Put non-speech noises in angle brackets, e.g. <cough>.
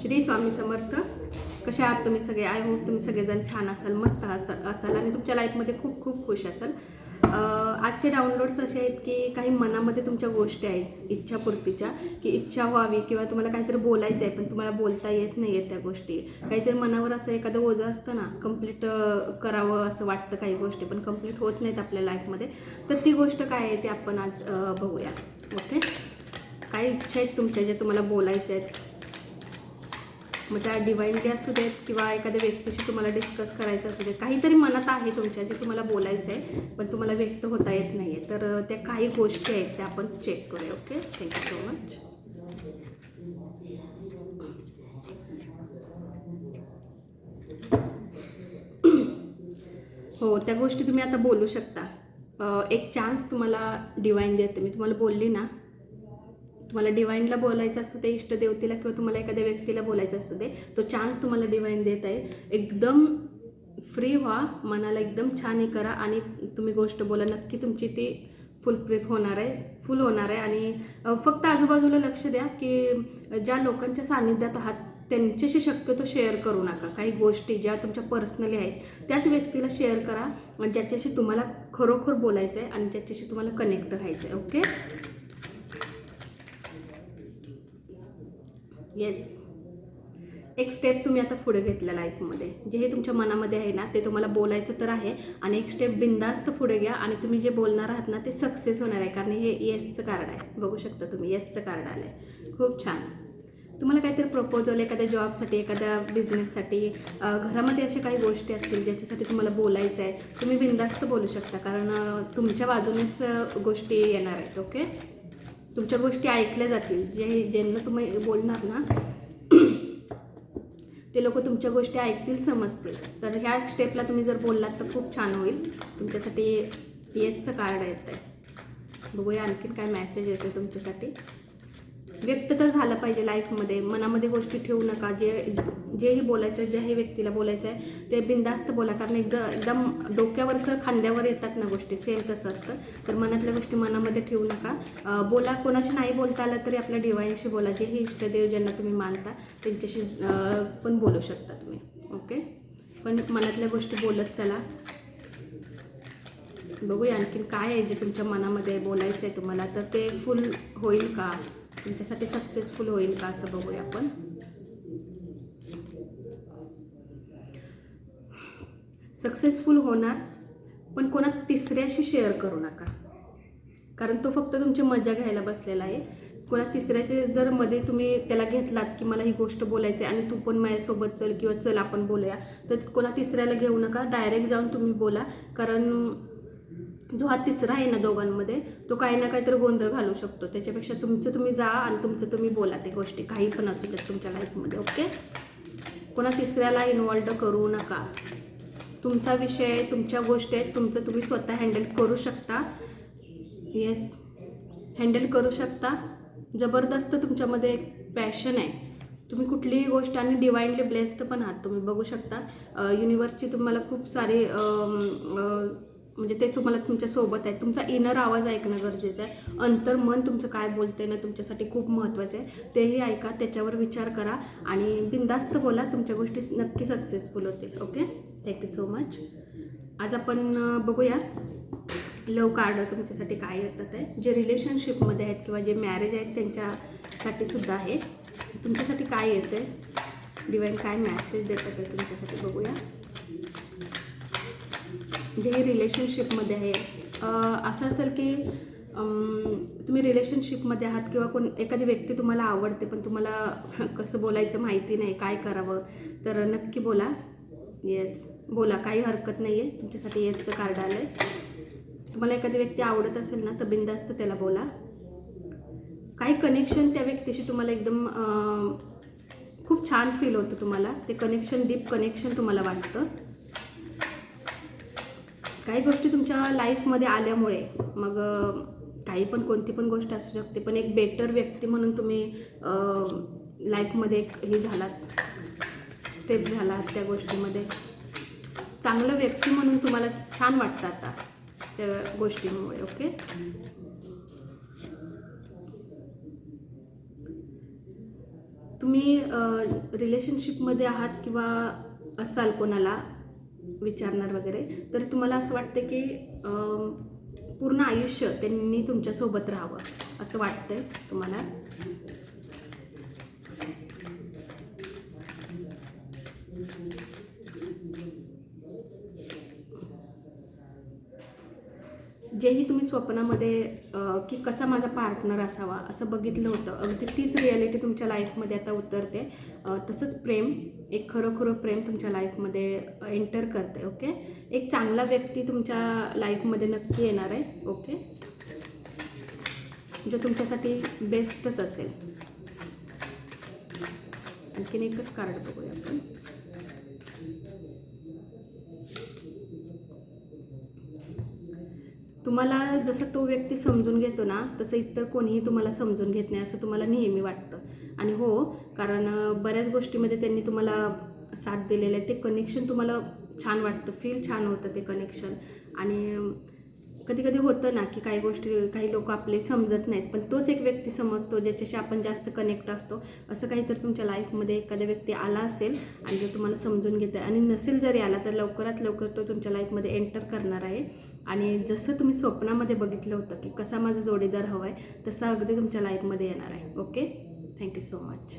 श्री स्वामी समर्थ. कशा आहात तुम्ही सगळे? आय होप तुम्ही सगळेजण छान असाल मस्त आहात असाल आणि तुमच्या लाईफमध्ये खूप खूप खुश असाल. आजचे डाउनलोड्स असे आहेत की काही मनामध्ये तुमच्या गोष्टी आहेत इच्छापूर्तीच्या की इच्छा व्हावी किंवा तुम्हाला काहीतरी बोलायचं आहे पण तुम्हाला बोलता येत नाही आहेत त्या गोष्टी. काहीतरी मनावर असं एखादं ओझं असतं ना कंप्लीट करावं असं वाटतं काही गोष्टी पण कंप्लीट होत नाहीत आपल्या लाईफमध्ये तर ती गोष्ट काय आहे ते आपण आज बघूया. ओके काय इच्छा आहेत तुमच्या ज्या तुम्हाला बोलायच्या आहेत? मग त्या डिवाईन डे असू देत किंवा एखाद्या व्यक्तीशी तुम्हाला डिस्कस करायचं असू देत. काहीतरी मनात आहे तुमच्या जे तुम्हाला बोलायचं आहे पण तुम्हाला व्यक्त होता येत नाही आहे तर त्या काही गोष्टी आहेत त्या आपण चेक करूया ओके थँक्यू सो मच हो त्या गोष्टी तुम्ही आता बोलू शकता. एक चान्स तुम्हाला डिवाईन देते. मी तुम्हाला बोलली ना तुम्हाला डिवाईनला बोलायचं असू दे इष्टदेवतेला किंवा तुम्हाला एखाद्या व्यक्तीला बोलायचं असू दे तो चान्स तुम्हाला डिवाईन देत आहे. एकदम फ्री व्हा मनाला एकदम छान हे करा आणि तुम्ही गोष्ट बोला नक्की तुमची ती फुलप्रूफ होणार आहे फुल होणार आहे. आणि फक्त आजूबाजूला लक्ष द्या की ज्या लोकांच्या सानिध्यात आहात त्यांच्याशी शक्यतो शेअर करू नका. काही गोष्टी ज्या तुमच्या पर्सनली आहेत त्याच व्यक्तीला शेअर करा आणि ज्याच्याशी तुम्हाला खरोखर बोलायचं आहे आणि ज्याच्याशी तुम्हाला कनेक्ट राहायचं आहे ओके येस एक स्टेप तुम्ही आता पुढे घेतल्या लाईफमध्ये जे हे तुमच्या मनामध्ये आहे ना ते तुम्हाला बोलायचं तर आहे आणि एक स्टेप बिंदास्त पुढे घ्या आणि तुम्ही जे बोलणार आहात ना ते सक्सेस होणार आहे. कारण हे येसचं कार्ड आहे. बघू शकता तुम्ही येसचं कार्ड आलं आहे खूप छान. तुम्हाला काहीतरी प्रपोजल एखाद्या जॉबसाठी एखाद्या बिझनेससाठी घरामध्ये अशा काही गोष्टी असतील ज्याच्यासाठी तुम्हाला बोलायचं आहे तुम्ही बिंदास्त बोलू शकता. कारण तुमच्या बाजूनेच गोष्टी येणार आहेत ओके तुमच्या गोष्टी ऐकल्या जातील. जे ज्यांना तुम्ही बोलणार ना ते लोक तुमच्या गोष्टी ऐकतील समजतील. तर ह्या स्टेपला तुम्ही जर बोललात तर खूप छान होईल. तुमच्यासाठी येसचं कार्ड येतं आहे बघूया आणखीन काय मेसेज येतो तुमच्यासाठी. व्यक्त तर झालं पाहिजे लाईफमध्ये. मनामध्ये गोष्टी ठेवू नका. जे जेही बोलायचं ज्याही व्यक्तीला बोलायचं आहे ते बिंदास्त बोला. कारण एकदा एकदम डोक्यावरचं खांद्यावर येतात ना गोष्टी. सेम तसं असतं. तर मनातल्या गोष्टी मनामध्ये ठेवू नका. बोला. कोणाशी नाही बोलता आलं तरी आपल्या डिवाईनशी बोला. जेही इष्टदेव ज्यांना तुम्ही मानता त्यांच्याशी पण बोलू शकता तुम्ही. ओके? पण मनातल्या गोष्टी बोलत चला. बघूया आणखीन काय आहे जे तुमच्या मनामध्ये बोलायचं आहे तुम्हाला. तर ते फुल होईल का? तुमच्यासाठी सक्सेसफुल होईल का असं बघूया आपण? सक्सेसफुल होणार पण कोणा तिसऱ्याशी शेअर करू नका. कारण तो फक्त तुमची मजा घ्यायला बसलेला आहे. कोणा तिसऱ्याचे जर मध्ये तुम्ही त्याला घेतलात की मला ही गोष्ट बोलायची आहे आणि तू पण माझ्यासोबत चल किंवा चल आपण बोलूया तर कोणा तिसऱ्याला घेऊ नका. डायरेक्ट जाऊन तुम्ही बोला. कारण जो हा तिसरा आहे ना दोघांमध्ये तो काही ना काहीतरी गोंधळ घालू शकतो. त्याच्यापेक्षा तुमचं तुम्ही जा आणि तुमचं तुम्ही बोला ते गोष्टी. काही पण असू देत तुमच्या लाईफमध्ये ओके कोणा तिसऱ्याला इन्वॉल्ड करू नका. तुमचा विषय आहे तुमच्या गोष्टी आहेत तुमचं तुम्ही स्वतः हँडल करू शकता. येस हँडल करू शकता. जबरदस्त तुमच्यामध्ये एक पॅशन आहे. तुम्ही कुठलीही गोष्ट आणि डिवाइनली ब्लेस्ड पण आहात. तुम्ही बघू शकता. युनिवर्सची तुम्हाला खूप सारी म्हणजे ते तुम्हाला तुमच्यासोबत आहे तुमचा इनर आवाज ऐकणं गरजेचं आहे. अंतर मन तुमचं काय बोलते ना तुमच्यासाठी खूप महत्त्वाचं आहे. तेही ऐका त्याच्यावर विचार करा आणि बिंदास्त बोला तुमच्या गोष्टी नक्की सक्सेसफुल होतील. ओके थँक्यू सो मच आज आपण बघूया लव कार्ड तुमच्यासाठी काय येतात आहे. जे रिलेशनशिपमध्ये आहेत किंवा जे मॅरेज आहेत त्यांच्यासाठी सुद्धा आहे. तुमच्यासाठी काय येतं आहे डिवाईन काय मॅसेज देतात आहे तुमच्यासाठी? बघूया. जे हे रिलेशनशिपमध्ये आहे. असं असेल की तुम्ही रिलेशनशिपमध्ये आहात किंवा कोण एखादी व्यक्ती तुम्हाला आवडते पण तुम्हाला <laughs> कसं बोलायचं माहिती नाही काय करावं तर नक्की बोला. येस बोला काही हरकत नाही आहे तुमच्यासाठी येसचं कार्ड आलं आहे तुम्हाला एखादी व्यक्ती आवडत असेल ना तर बिंदास्त त्याला बोला. काही कनेक्शन त्या व्यक्तीशी तुम्हाला एकदम खूप छान फील होतं तुम्हाला. ते कनेक्शन डीप कनेक्शन तुम्हाला वाटतं. काही गोष्टी तुमच्या लाईफमध्ये आल्यामुळे मग काही पण कोणती पण गोष्ट असू शकते पण एक बेटर व्यक्ती म्हणून तुम्ही लाईफमध्ये एक हे झालात स्टेप झालात त्या गोष्टीमध्ये. चांगलं व्यक्ती म्हणून तुम्हाला छान वाटतं आता त्या गोष्टींमुळे ओके तुम्ही रिलेशनशिपमध्ये आहात किंवा असाल कोणाला विचारणार वगैरे. तर तुम्हाला असं वाटतं की पूर्ण आयुष्य त्यांनी तुमच्यासोबत राहावं असं वाटतंय तुम्हाला? जेही तुम्ही स्वप्नामध्ये की कसा माझा पार्टनर असावा असं बघितलं होतं अगदी तीच रियालिटी तुमच्या लाईफमध्ये आता उतरते. तसंच प्रेम एक खरोखरं प्रेम तुमच्या लाईफमध्ये एंटर करते ओके एक चांगला व्यक्ती तुमच्या लाईफमध्ये नक्की येणार आहे ओके जो तुमच्यासाठी बेस्टच असेल. आणखीन एकच कार्ड बघूया आपण. तुम्हाला जसं तो व्यक्ती समजून घेतो ना तसं इतर कोणीही तुम्हाला समजून घेत नाही असं तुम्हाला नेहमी वाटतं. आणि हो कारण बऱ्याच गोष्टीमध्ये त्यांनी तुम्हाला साथ दिलेलं आहे. ते कनेक्शन तुम्हाला छान वाटतं फील छान होतं ते कनेक्शन आणि कधी कधी होतं ना की काही गोष्टी काही लोक आपले समजत नाहीत पण तोच एक व्यक्ती समजतो ज्याच्याशी आपण जास्त कनेक्ट असतो. असं काहीतरी तुमच्या लाईफमध्ये एखादा व्यक्ती आला असेल आणि जो तुम्हाला समजून घेत आहे आणि नसेल जरी आला तर लवकरात लवकर तो तुमच्या लाईफमध्ये एंटर करणार आहे. आणि जसं तुम्ही स्वप्नामध्ये बघितलं होतं की कसा माझा जोडीदार हवा आहे तसा अगदी तुमच्या लाईफमध्ये येणार आहे. Okay thank you so much